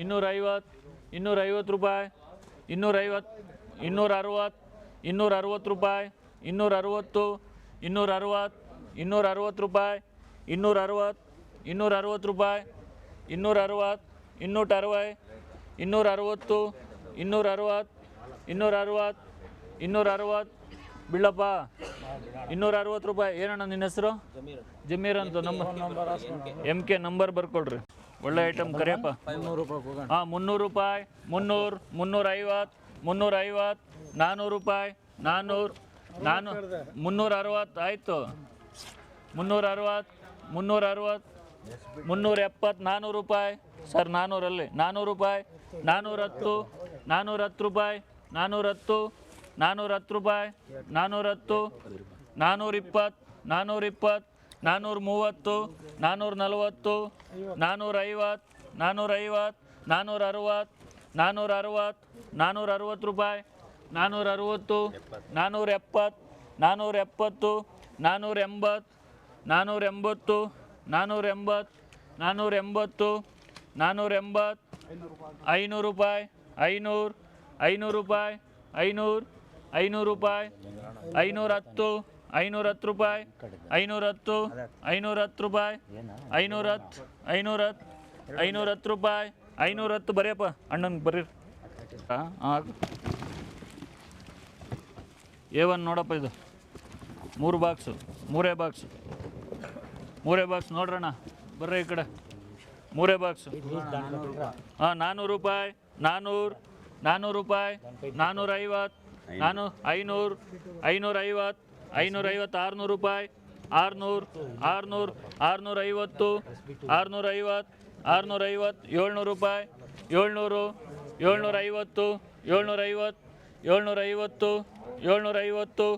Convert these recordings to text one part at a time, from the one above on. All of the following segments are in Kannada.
ಇನ್ನೂರ ಐವತ್ತು ರೂಪಾಯಿ ಇನ್ನೂರ ಐವತ್ತು ಇನ್ನೂರ ಅರವತ್ತು ಇನ್ನೂರ ಅರವತ್ತು ರೂಪಾಯಿ ಇನ್ನೂರ ಅರವತ್ತು ಇನ್ನೂರ ಅರವತ್ತು ಇನ್ನೂರ ಅರವತ್ತು ರೂಪಾಯಿ ಇನ್ನೂರ ಅರವತ್ತು ಇನ್ನೂರ ಅರವತ್ತು ರೂಪಾಯಿ ಇನ್ನೂರ ಅರವತ್ತು ಇನ್ನೂಟ ಅರವೈ ಇನ್ನೂರ ಅರವತ್ತು ಇನ್ನೂರ ಅರವತ್ತು ಇನ್ನೂರ ಅರವತ್ತು ಇನ್ನೂರ ಅರವತ್ತು ಬಿಳಪ್ಪ ಇನ್ನೂರ ಅರವತ್ತು ರೂಪಾಯಿ. ಏನಣ್ಣ ನಿನ್ನ ಹೆಸರು? ಜಮೀರ್ ಅಂತ. ನಂಬರ್ ಎಂ ಕೆ ನಂಬರ್ ಬರ್ಕೊಳ್ರಿ. ಒಳ್ಳೆ ಐಟಮ್ ಕರಿಯಪ್ಪ ಹಾಂ ಮುನ್ನೂರು ರೂಪಾಯಿ ಮುನ್ನೂರು ಮುನ್ನೂರ ಐವತ್ತು ಮುನ್ನೂರ ನಾನ್ನೂರು ರೂಪಾಯಿ ನಾನ್ನೂರು ನಾನು ಮುನ್ನೂರ ಅರವತ್ತು ಆಯಿತು. ಮುನ್ನೂರ ಅರವತ್ತು ಮುನ್ನೂರ ಅರವತ್ತು ಮುನ್ನೂರ ಎಪ್ಪತ್ತು ನಾನ್ನೂರು ರೂಪಾಯಿ. ಸರ್ ನಾನ್ನೂರಲ್ಲಿ ನಾನ್ನೂರು ರೂಪಾಯಿ ನಾನ್ನೂರ ಹತ್ತು ನಾನ್ನೂರ ಹತ್ತು ರೂಪಾಯಿ ನಾನ್ನೂರ ಹತ್ತು ನಾನ್ನೂರ ಹತ್ತು ರೂಪಾಯಿ ನಾನ್ನೂರ ಹತ್ತು ನಾನ್ನೂರ ಇಪ್ಪತ್ತು ನಾನ್ನೂರ ಇಪ್ಪತ್ತು ನಾನ್ನೂರ ಮೂವತ್ತು ನಾನ್ನೂರ ನಲವತ್ತು ನಾನ್ನೂರ ಐವತ್ತು ನಾನ್ನೂರ ಐವತ್ತು ನಾನ್ನೂರ ಅರವತ್ತು ನಾನ್ನೂರ ಅರವತ್ತು ನಾನ್ನೂರ ಅರವತ್ತು ರೂಪಾಯಿ ನಾನ್ನೂರ ಅರವತ್ತು ನಾನ್ನೂರ ಎಪ್ಪತ್ತು ನಾನ್ನೂರ ಎಪ್ಪತ್ತು ನಾನ್ನೂರ ಎಂಬತ್ತು ನಾನ್ನೂರ ಎಂಬತ್ತು ನಾನ್ನೂರ ಎಂಬತ್ತು ನಾನ್ನೂರ ಎಂಬತ್ತು ನಾನ್ನೂರ ಎಂಬತ್ತು ಐನೂರು ರೂಪಾಯಿ, ಐನೂರು ಐನೂರು ರೂಪಾಯಿ, ಐನೂರು ಐನೂರು ರೂಪಾಯಿ ಐನೂರ ಹತ್ತು ಐನೂರ ಹತ್ತು ರೂಪಾಯಿ. ಐನೂರ ಹತ್ತು ಐನೂರ ಹತ್ತು ರೂಪಾಯಿ. ಐನೂರ ಹತ್ತು ಐನೂರ ಹತ್ತು ಐನೂರ ಹತ್ತು ರೂಪಾಯಿ. ಐನೂರ ಹತ್ತು ಬರೆಯಪ್ಪ ಅಣ್ಣನ ಬರೀರಿ ಹಾಂ ಎ ಒನ್ ನೋಡಪ್ಪ ಇದು. ಮೂರು ಬಾಕ್ಸು ಮೂರೇ ಬಾಕ್ಸು ಮೂರೇ ಬಾಕ್ಸ್ ನೋಡ್ರಣ್ಣ ಬರ್ರಿ ಈ ಕಡೆ. ಮೂರೇ ಬಾಕ್ಸು ಹಾಂ ನಾನ್ನೂರು ರೂಪಾಯಿ. ನಾನ್ನೂರು ನಾನ್ನೂರು ರೂಪಾಯಿ ನಾನ್ನೂರ ಐವತ್ತು ನಾನು ಐನೂರು ಐನೂರ ಐವತ್ತು ಐನೂರ ಐವತ್ತು ಆರುನೂರು ರೂಪಾಯಿ. ಆರುನೂರು ಆರುನೂರು ಆರುನೂರ ಐವತ್ತು ಆರುನೂರ ಐವತ್ತು ಆರುನೂರ ಐವತ್ತು ಏಳ್ನೂರು ರೂಪಾಯಿ. ಏಳ್ನೂರು ಏಳ್ನೂರ ಐವತ್ತು ಏಳ್ನೂರ ಐವತ್ತು ಏಳ್ನೂರ ಐವತ್ತು ಏಳ್ನೂರ ಐವತ್ತು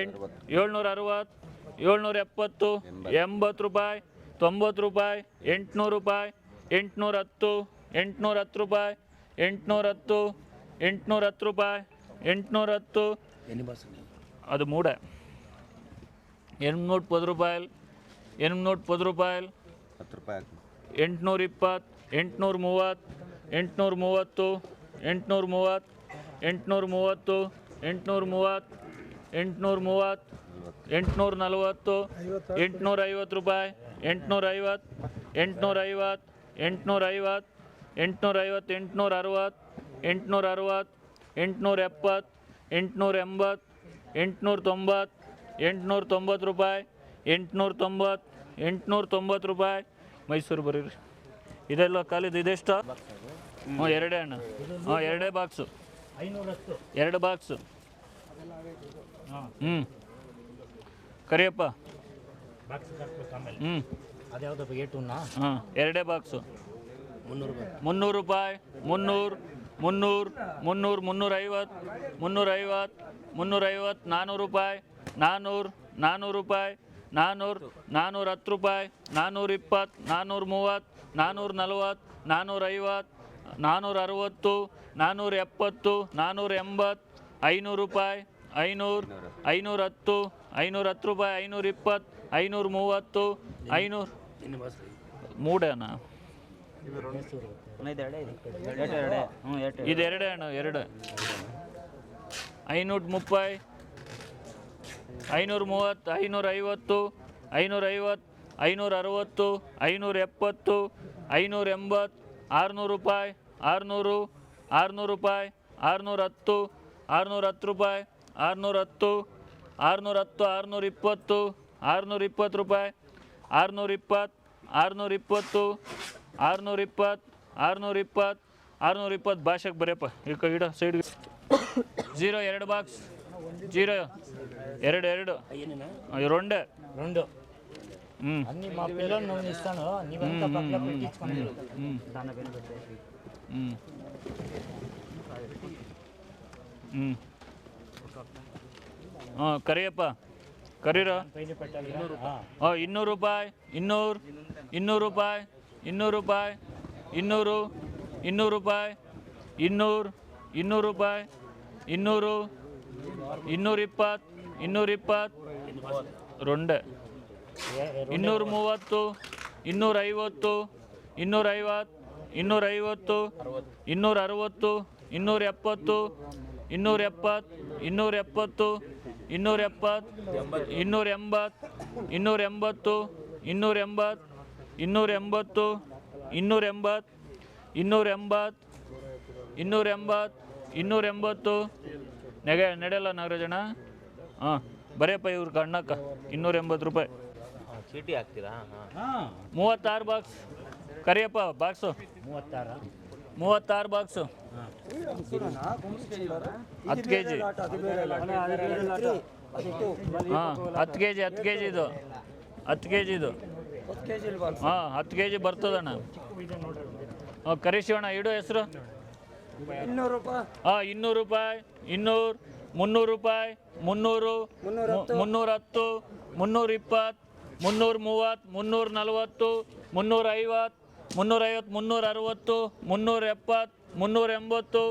ಎಂಟು ಏಳ್ನೂರ ಅರವತ್ತು ಏಳ್ನೂರ ಎಪ್ಪತ್ತು ಎಂಬತ್ತು ರೂಪಾಯಿ. ತೊಂಬತ್ತು ರೂಪಾಯಿ ಎಂಟುನೂರು ರೂಪಾಯಿ ಎಂಟುನೂರ ಹತ್ತು ಎಂಟುನೂರ ಹತ್ತು ರೂಪಾಯಿ ಎಂಟುನೂರ ಹತ್ತು ಎಂಟುನೂರ ಹತ್ತು ರೂಪಾಯಿ ಎಂಟುನೂರ ಹತ್ತು ಅದು ಮೂಡೆ. ఎనిమిది పది రూపాయలు ఎనిమిది పది రూపాయలు ಹತ್ತು ರೂಪಾಯಿ ಹಾಕಿ ಎಂಟುನೂರ ಇಪ್ಪತ್ತು ಎಂಟುನೂರ ಮೂವತ್ತು ಎಂಟುನೂರ ಮೂವತ್ತು ಎಂಟುನೂರ ಮೂವತ್ತು ಎಂಟುನೂರ ಮೂವತ್ತು ಎಂಟುನೂರ ಮೂವತ್ತು ಎಂಟುನೂರ ಮೂವತ್ತು ಎಂಟುನೂರ ನಲವತ್ತು ಎಂಟುನೂರ ಐವತ್ತು ರೂಪಾಯಿ ಎಂಟುನೂರ ಐವತ್ತು ಎಂಟುನೂರ ಐವತ್ತು ಎಂಟುನೂರ ಐವತ್ತು ಎಂಟುನೂರ ಐವತ್ತು ಎಂಟುನೂರ ಅರವತ್ತು ಎಂಟುನೂರ ಅರವತ್ತು ಎಂಟುನೂರ ಎಪ್ಪತ್ತು ಎಂಟುನೂರ ಎಂಬತ್ತು ಎಂಟುನೂರ ತೊಂಬತ್ತು ಎಂಟುನೂರ ತೊಂಬತ್ತು ರೂಪಾಯಿ ಎಂಟುನೂರ ತೊಂಬತ್ತು ಎಂಟುನೂರ ತೊಂಬತ್ತು ರೂಪಾಯಿ. ಮೈಸೂರು ಬರೀರಿ. ಇದೆಲ್ಲ ಕಾಲಿದ್ದು ಇದೆಷ್ಟು? ಹ್ಞೂ ಎರಡೇ ಅಣ್ಣ. ಹಾಂ ಎರಡೇ ಬಾಕ್ಸು ಎರಡು ಬಾಕ್ಸು ಹ್ಞೂ ಕರಿಯಪ್ಪ. ಹ್ಞೂ ಹಾಂ ಎರಡೇ ಬಾಕ್ಸು ಮುನ್ನೂರು ರೂಪಾಯಿ. ಮುನ್ನೂರು ಮುನ್ನೂರು ಮುನ್ನೂರು, ಮುನ್ನೂರೈವತ್ತು ಮುನ್ನೂರೈವತ್ತು ಮುನ್ನೂರೈವತ್ತು ನಾನ್ನೂರು ರೂಪಾಯಿ. ನಾನ್ನೂರು ನಾನ್ನೂರು ರೂಪಾಯಿ ನಾನ್ನೂರು ನಾನ್ನೂರ ಹತ್ತು ರೂಪಾಯಿ ನಾನ್ನೂರ ಇಪ್ಪತ್ತು ನಾನ್ನೂರ ಮೂವತ್ತು ನಾನ್ನೂರ ನಲ್ವತ್ತು ನಾನ್ನೂರ ಐವತ್ತು ನಾನ್ನೂರ ಅರವತ್ತು ನಾನ್ನೂರ ಎಪ್ಪತ್ತು ನಾನ್ನೂರ ಎಂಬತ್ತು ಐನೂರು ರೂಪಾಯಿ ಐನೂರು ಐನೂರ ಹತ್ತು ಐನೂರ ಹತ್ತು ರೂಪಾಯಿ ಐನೂರ ಇಪ್ಪತ್ತು ಐನೂರ ಮೂವತ್ತು ಐನೂರು. ಮೂಡೇನ ಇದೆರಡೇ ಅಣ್ಣ ಎರಡು. ಐನೂರ ಮುಪ್ಪೈ ಐನೂರ ಮೂವತ್ತು ಐನೂರ ಐವತ್ತು ಐನೂರ ಐವತ್ತು ಐನೂರ ಅರವತ್ತು ಐನೂರ ಎಪ್ಪತ್ತು ಐನೂರ ಎಂಬತ್ತು ಆರುನೂರು ರೂಪಾಯಿ ಆರುನೂರು ಆರುನೂರು ರೂಪಾಯಿ ಆರುನೂರ ಹತ್ತು ಆರುನೂರ ಹತ್ತು ರೂಪಾಯಿ ಆರುನೂರ ಹತ್ತು ಆರುನೂರ ಹತ್ತು ಆರುನೂರ ಇಪ್ಪತ್ತು ಆರುನೂರ ಇಪ್ಪತ್ತು ರೂಪಾಯಿ ಆರುನೂರ ಇಪ್ಪತ್ತು ಆರುನೂರ ಇಪ್ಪತ್ತು ಆರುನೂರ ಇಪ್ಪತ್ತು ಆರುನೂರ ಇಪ್ಪತ್ತು ಆರುನೂರ ಇಪ್ಪತ್ತು ಭಾಷೆಗೆ ಬರೆಯಪ್ಪ. ಈಗ ಇಡೋ ಸೈಡ್ಗೆ ಜೀರೋ ಎರಡು ಬಾಕ್ಸ್ ಜೀರೋ ಎರಡು ಎರಡು ಏನೇನ ఆ, రెండే రెండు ఉమ్, అన్ని మా పిల్లలు నువ్వు ఇస్తాను నీవంతా పక్కన పెట్టించుకుని ఉమ్, దాని పేరు పెట్టేసి ఉమ్. ఉమ్. ఆ, కరియప్ప కరీరా పైన పెట్టాలి ఆ, ఆ, ಇನ್ನೂರು ರೂಪಾಯಿ ಇನ್ನೂರು ಇನ್ನೂರು ರೂಪಾಯಿ ಇನ್ನೂರು ರೂಪಾಯಿ ಇನ್ನೂರು ಇನ್ನೂರು ರೂಪಾಯಿ ಇನ್ನೂರು ಇನ್ನೂರು ರೂಪಾಯಿ ಇನ್ನೂರು ಇನ್ನೂರ ಇಪ್ಪತ್ತು ಇನ್ನೂರ ಇಪ್ಪತ್ತು ರೊಂಡೆ. ಇನ್ನೂರ ಮೂವತ್ತು ಇನ್ನೂರೈವತ್ತು ಇನ್ನೂರೈವತ್ತು ಇನ್ನೂರೈವತ್ತು ಇನ್ನೂರ ಅರವತ್ತು ಇನ್ನೂರ ಎಪ್ಪತ್ತು ಇನ್ನೂರ ಎಪ್ಪತ್ತು ಇನ್ನೂರ ಎಪ್ಪತ್ತು ಇನ್ನೂರ ಎಪ್ಪತ್ತು ಇನ್ನೂರ ಎಂಬತ್ತು ಇನ್ನೂರ ಎಂಬತ್ತು ಇನ್ನೂರ ಎಂಬತ್ತು ಇನ್ನೂರ ಎಂಬತ್ತು ಇನ್ನೂರ ಎಂಬತ್ತು ಇನ್ನೂರ ಎಂಬತ್ತು ಇನ್ನೂರ ಎಂಬತ್ತು ಇನ್ನೂರ ಎಂಬತ್ತು ನೆಗೆ ನಡೆಯಲ್ಲ ನಾಗರಾಜಣ್ಣ ಹಾಂ ಬರೆಯಪ್ಪ ಇವ್ರ ಕಣ್ಣಕ್ಕ ಇನ್ನೂರ ಎಂಬತ್ತು ರೂಪಾಯಿ. ಚೀಟಿ ಹಾಕ್ತೀರಾ? ಹಾಂ ಮೂವತ್ತಾರು ಬಾಕ್ಸ್. ಕರಿಯಪ್ಪ ಬಾಕ್ಸು. ಮೂವತ್ತಾರು? ಮೂವತ್ತಾರು ಬಾಕ್ಸು. ಹತ್ತು ಕೆ ಜಿ ಹಾಂ ಹತ್ತು ಕೆ ಜಿ ಹತ್ತು ಕೆ ಜಿ ಇದು. ಹತ್ತು ಕೆ ಜಿ ಇದು ಹಾಂ ಹತ್ತು ಕೆ ಜಿ ಬರ್ತದಣ್ಣ. ಹಾಂ ಅಣ್ಣ ಇಡು ಹೆಸರು. ಇನ್ನೂರು ರೂಪಾಯಿ. ಹಾಂ ಇನ್ನೂರು ರೂಪಾಯಿ ಇನ್ನೂರು ಮುನ್ನೂರು ರೂಪಾಯಿ ಮುನ್ನೂರು ಮುನ್ನೂರ ಹತ್ತು ಮುನ್ನೂರ ಇಪ್ಪತ್ತು ಮುನ್ನೂರ ಮೂವತ್ತು ಮುನ್ನೂರ ನಲವತ್ತು ಮುನ್ನೂರ ಐವತ್ತು ಮುನ್ನೂರೈವತ್ತು ಮುನ್ನೂರ ಅರವತ್ತು ಮುನ್ನೂರ ಎಪ್ಪತ್ತು ಮುನ್ನೂರ ಎಂಬತ್ತು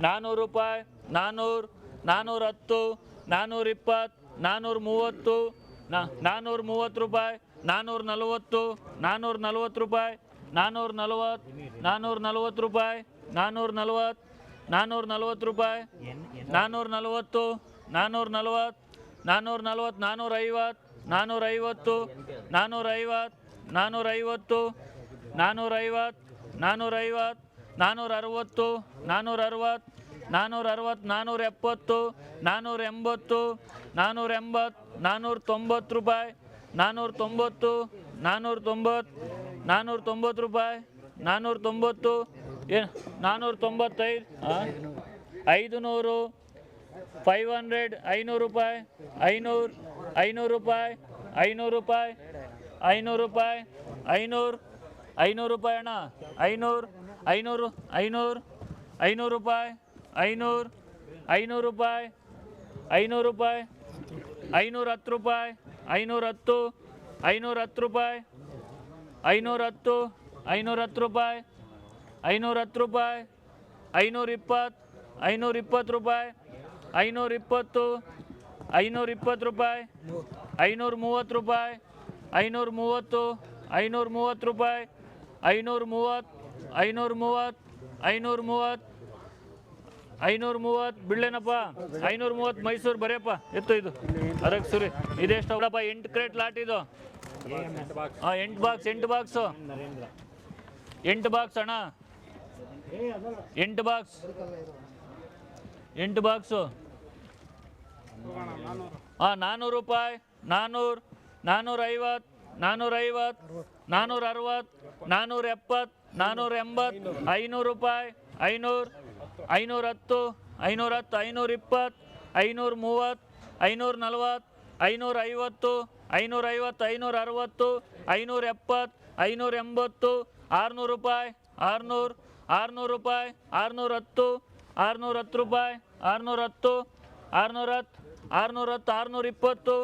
ನಾನ್ನೂರು ರೂಪಾಯಿ ನಾನ್ನೂರು ನಾನ್ನೂರ ಹತ್ತು ನಾನ್ನೂರ ಇಪ್ಪತ್ತು ನಾನ್ನೂರ ಮೂವತ್ತು ನಾ ನಾನ್ನೂರ ಮೂವತ್ತು ರೂಪಾಯಿ ನಾನ್ನೂರ ನಲವತ್ತು ನಾನ್ನೂರ ನಲವತ್ತು ರೂಪಾಯಿ ನಾನ್ನೂರ ನಲವತ್ತು ನಾನ್ನೂರ ನಲವತ್ತು ರೂಪಾಯಿ ನಾನ್ನೂರ ನಲ್ವತ್ತು ನಾನ್ನೂರ ನಲ್ವತ್ತು ರೂಪಾಯಿ ನಾನ್ನೂರ ನಲ್ವತ್ತು ನಾನ್ನೂರ ನಲ್ವತ್ತು ನಾನ್ನೂರ ನಲ್ವತ್ತು ನಾನ್ನೂರ ಐವತ್ತು ನಾನ್ನೂರ ಐವತ್ತು ನಾನ್ನೂರ ಐವತ್ತು ನಾನ್ನೂರ ಐವತ್ತು ನಾನ್ನೂರ ಐವತ್ತು ನಾನ್ನೂರ ಐವತ್ತು ನಾನ್ನೂರ ಅರವತ್ತು ನಾನ್ನೂರ ಅರವತ್ತು ನಾನ್ನೂರ ಅರವತ್ತು ನಾನ್ನೂರ ಎಪ್ಪತ್ತು ನಾನ್ನೂರ ಎಂಬತ್ತು ನಾನ್ನೂರ ಎಂಬತ್ತು ನಾನ್ನೂರ ತೊಂಬತ್ತು ರೂಪಾಯಿ ನಾನ್ನೂರ ತೊಂಬತ್ತು ನಾನ್ನೂರ ತೊಂಬತ್ತು ನಾನ್ನೂರ ತೊಂಬತ್ತು ರೂಪಾಯಿ ನಾನ್ನೂರ ತೊಂಬತ್ತು ಏನು ನಾನ್ನೂರ ತೊಂಬತ್ತೈದು ಐದು ನೂರು ಫೈವ್ ಹಂಡ್ರೆಡ್ ಐನೂರು ರೂಪಾಯಿ, ಐನೂರು ಐನೂರು ರೂಪಾಯಿ ಐನೂರು ರೂಪಾಯಿ ಐನೂರು ರೂಪಾಯಿ, ಐನೂರು ಐನೂರು ರೂಪಾಯಿ ಅಣ್ಣ, ಐನೂರು ಐನೂರು ಐನೂರು ಐನೂರು ರೂಪಾಯಿ, ಐನೂರು ಐನೂರು ರೂಪಾಯಿ ಐನೂರು ರೂಪಾಯಿ, ಐನೂರ ಹತ್ತು ರೂಪಾಯಿ, ಐನೂರ ಹತ್ತು ಐನೂರ ಹತ್ತು ರೂಪಾಯಿ, ಐನೂರ ಹತ್ತು ಐನೂರ ಹತ್ತು ರೂಪಾಯಿ ಐನೂರ ಹತ್ತು ರೂಪಾಯಿ ಐನೂರ ಇಪ್ಪತ್ತು ಐನೂರ ಇಪ್ಪತ್ತು ರೂಪಾಯಿ ಐನೂರ ಇಪ್ಪತ್ತು ಐನೂರ ಇಪ್ಪತ್ತು ರೂಪಾಯಿ ಐನೂರ ಮೂವತ್ತು ರೂಪಾಯಿ ಐನೂರ ಮೂವತ್ತು ಐನೂರ ಮೂವತ್ತು ರೂಪಾಯಿ ಐನೂರ ಮೂವತ್ತು ಐನೂರ ಮೂವತ್ತು ಐನೂರ ಮೂವತ್ತು ಐನೂರ ಮೂವತ್ತು ಬಿಡ್ಲೇನಪ್ಪ ಐನೂರ ಮೂವತ್ತು ಮೈಸೂರು ಬರೆಯಪ್ಪ ಎತ್ತು ಇದು. ಅದಕ್ಕೆ ಸುರಿ ಇದೆಷ್ಟು ಅವಳಪ್ಪ ಎಂಟು ಕ್ರೇಟ್ ಲಾಟ್ ಇದು. ಹಾಂ ಎಂಟು ಬಾಕ್ಸ್ ಎಂಟು ಬಾಕ್ಸು ಎಂಟು ಬಾಕ್ಸ್ ಅಣ್ಣ. ಎಂಟು ಬಾಕ್ಸ್. ಎಂಟು ಬಾಕ್ಸು. ಹಾಂ ನಾನ್ನೂರು ರೂಪಾಯಿ ನಾನ್ನೂರು ನಾನ್ನೂರೈವತ್ತು ನಾನ್ನೂರೈವತ್ತು ನಾನ್ನೂರ ಅರವತ್ತು ನಾನ್ನೂರ ಎಪ್ಪತ್ತು ನಾನ್ನೂರ ಎಂಬತ್ತು ಐನೂರು ರೂಪಾಯಿ, ಐನೂರು, ಐನೂರ ಹತ್ತು ಐನೂರ ಹತ್ತು, ಐನೂರ ಇಪ್ಪತ್ತು ಐನೂರ ಮೂವತ್ತು ಐನೂರ ನಲ್ವತ್ತು ಐನೂರ ಐವತ್ತು ಐನೂರ ಐವತ್ತು, ಐನೂರ ಅರವತ್ತು, ಐನೂರ ಎಪ್ಪತ್ತು ಐನೂರ ಎಂಬತ್ತು, ಆರುನೂರು ರೂಪಾಯಿ, ಆರುನೂರು ಆರುನೂರು ರೂಪಾಯಿ, ಆರುನೂರ ಹತ್ತು ಆರುನೂರ ಹತ್ತು ರೂಪಾಯಿ, ಆರುನೂರ ಹತ್ತು ಆರುನೂರ ಹತ್ತು ಆರುನೂರ ಹತ್ತು, ಆರುನೂರ ಇಪ್ಪತ್ತು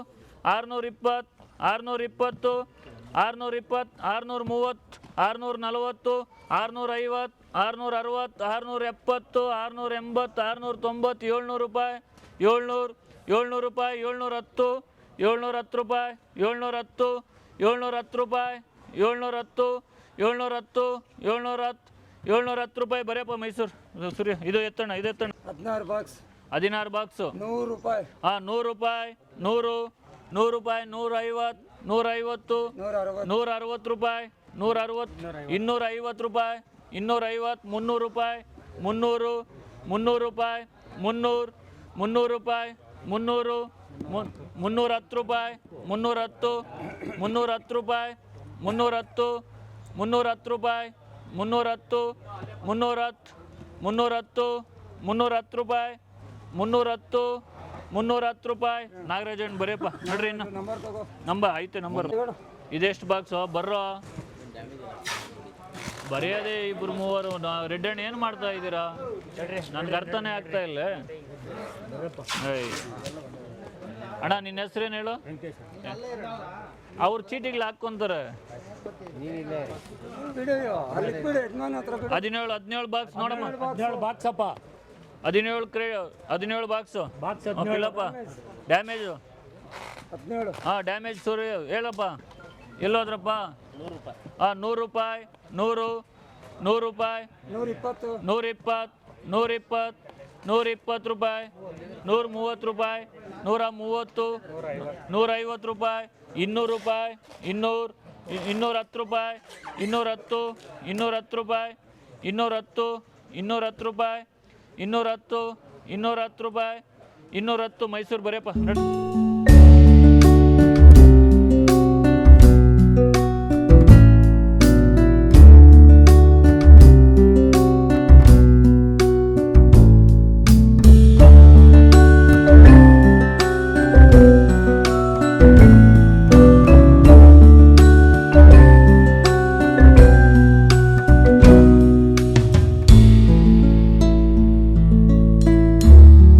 ಆರುನೂರ ಇಪ್ಪತ್ತು ಆರುನೂರ ಇಪ್ಪತ್ತು ಆರುನೂರ ಇಪ್ಪತ್ತು, ಆರುನೂರ ಮೂವತ್ತು, ಆರುನೂರ ನಲವತ್ತು, ಆರುನೂರ ಐವತ್ತು, ಆರುನೂರ ಅರವತ್ತು, ಆರುನೂರ ಎಪ್ಪತ್ತು, ಆರುನೂರ ಎಂಬತ್ತು, ಆರುನೂರ ತೊಂಬತ್ತು, ಏಳ್ನೂರು ರೂಪಾಯಿ, ಏಳ್ನೂರು ಏಳ್ನೂರು ರೂಪಾಯಿ, ಏಳ್ನೂರ ಹತ್ತು ಏಳ್ನೂರ ಹತ್ತು ರೂಪಾಯಿ, ಏಳ್ನೂರ ಹತ್ತು ಏಳ್ನೂರ ಹತ್ತು ರೂಪಾಯಿ, ಏಳ್ನೂರ ಹತ್ತು ಏಳ್ನೂರ ಹತ್ತು ಏಳ್ನೂರ ಹತ್ತು ಏಳ್ನೂರ ಹತ್ತು ರೂಪಾಯಿ ಬರೆಯಪ್ಪ ಮೈಸೂರು. ಇದು ಸೂರ್ಯ ಇದು ಎತ್ತಣ್ಣ ಇದು ಎತ್ತಣ್ಣ. ಹದಿನಾರು ಬಾಕ್ಸ್ ಹದಿನಾರು ಬಾಕ್ಸು ನೂರು ರೂಪಾಯಿ. ಹಾಂ ನೂರು ರೂಪಾಯಿ ನೂರು ನೂರು ರೂಪಾಯಿ ನೂರ ಐವತ್ತು ನೂರ ಐವತ್ತು ನೂರ ಅರವತ್ತು. ನೂರ ಅರವತ್ತು ರೂಪಾಯಿ ನೂರ ಅರವತ್ತು ಇನ್ನೂರ ಐವತ್ತು ರೂಪಾಯಿ ಇನ್ನೂರ ಐವತ್ತು ಮುನ್ನೂರು ರೂಪಾಯಿ ಮುನ್ನೂರು ಮುನ್ನೂರು ರೂಪಾಯಿ ಮುನ್ನೂರು ಮುನ್ನೂರು ರೂಪಾಯಿ ಮುನ್ನೂರು ಮುನ್- ಮುನ್ನೂರ ಹತ್ತು ರೂಪಾಯಿ ಮುನ್ನೂರ ಹತ್ತು ಮುನ್ನೂರ ಹತ್ತು ರೂಪಾಯಿ ಮುನ್ನೂರ ಹತ್ತು ಮುನ್ನೂರ ಹತ್ತು ರೂಪಾಯಿ ಮುನ್ನೂರತ್ತು ಮುನ್ನೂರತ್ತು ಮುನ್ನೂರತ್ತು ಮುನ್ನೂರತ್ತು ರೂಪಾಯಿ ಮುನ್ನೂರತ್ತು ಮುನ್ನೂರತ್ತು ರೂಪಾಯಿ. ನಾಗರಾಜ ಹಣ್ಣು ಬರೀಪ್ಪ ನೋಡ್ರಿ ಇನ್ನು. ನಂಬರ್ ಐತೆ ನಂಬರ್. ಇದೆಷ್ಟು ಬಾಕ್ಸು ಬರ್ರೋ? ಬರೆಯೋದೇ ಇಬ್ಬರು ಮೂವರು. ರೆಡ್ ಅಣ್ಣ ಏನು ಮಾಡ್ತಾ ಇದ್ದೀರಾ? ನನ್ಗೆ ಅರ್ಥನೇ ಆಗ್ತಾ ಇಲ್ಲ. ಅಣ್ಣ ನಿನ್ನ ಹೆಸ್ರೇನು ಹೇಳು? ಅವ್ರ ಚೀಟಿಗಳು ಹಾಕ್ಕೊಂತಾರೆ. ಹದಿನೇಳು ಹದಿನೇಳು ಬಾಕ್ಸ್ ನೋಡಮ್ಮ. ಹದಿನೇಳು ಅಪ್ಪ. ಹದಿನೇಳು ಕ್ರೇ ಹದಿನೇಳು ಬಾಕ್ಸ್ ಬಾಕ್ಸ್ ಇಲ್ಲಪ್ಪ. ಡ್ಯಾಮೇಜು ಹದಿನೇಳು. ಹಾಂ ಡ್ಯಾಮೇಜ್ ಸರಿ ಹೇಳಪ್ಪ. ಎಲ್ಲೋದ್ರಪ್ಪ ಹಾಂ ನೂರು ರೂಪಾಯಿ ನೂರು ನೂರು ರೂಪಾಯಿ ನೂರ ಇಪ್ಪತ್ತು ನೂರ ಇಪ್ಪತ್ತು ನೂರ ಇಪ್ಪತ್ತು ನೂರ ಇಪ್ಪತ್ತು ರೂಪಾಯಿ ನೂರ ಮೂವತ್ತು ರೂಪಾಯಿ ನೂರ ಮೂವತ್ತು ನೂರ ಐವತ್ತು ರೂಪಾಯಿ ಇನ್ನೂರು ರೂಪಾಯಿ ಇನ್ನೂರು ಇನ್ನೂರ ಹತ್ತು ರೂಪಾಯಿ ಇನ್ನೂರ ಹತ್ತು ಇನ್ನೂರ ಹತ್ತು ರೂಪಾಯಿ ಇನ್ನೂರ ಹತ್ತು ಇನ್ನೂರ ಹತ್ತು ರೂಪಾಯಿ ಇನ್ನೂರ ಹತ್ತು ಇನ್ನೂರ ಹತ್ತು ರೂಪಾಯಿ ಇನ್ನೂರ ಹತ್ತು ಮೈಸೂರು ಬರೆಯಪ್ಪ.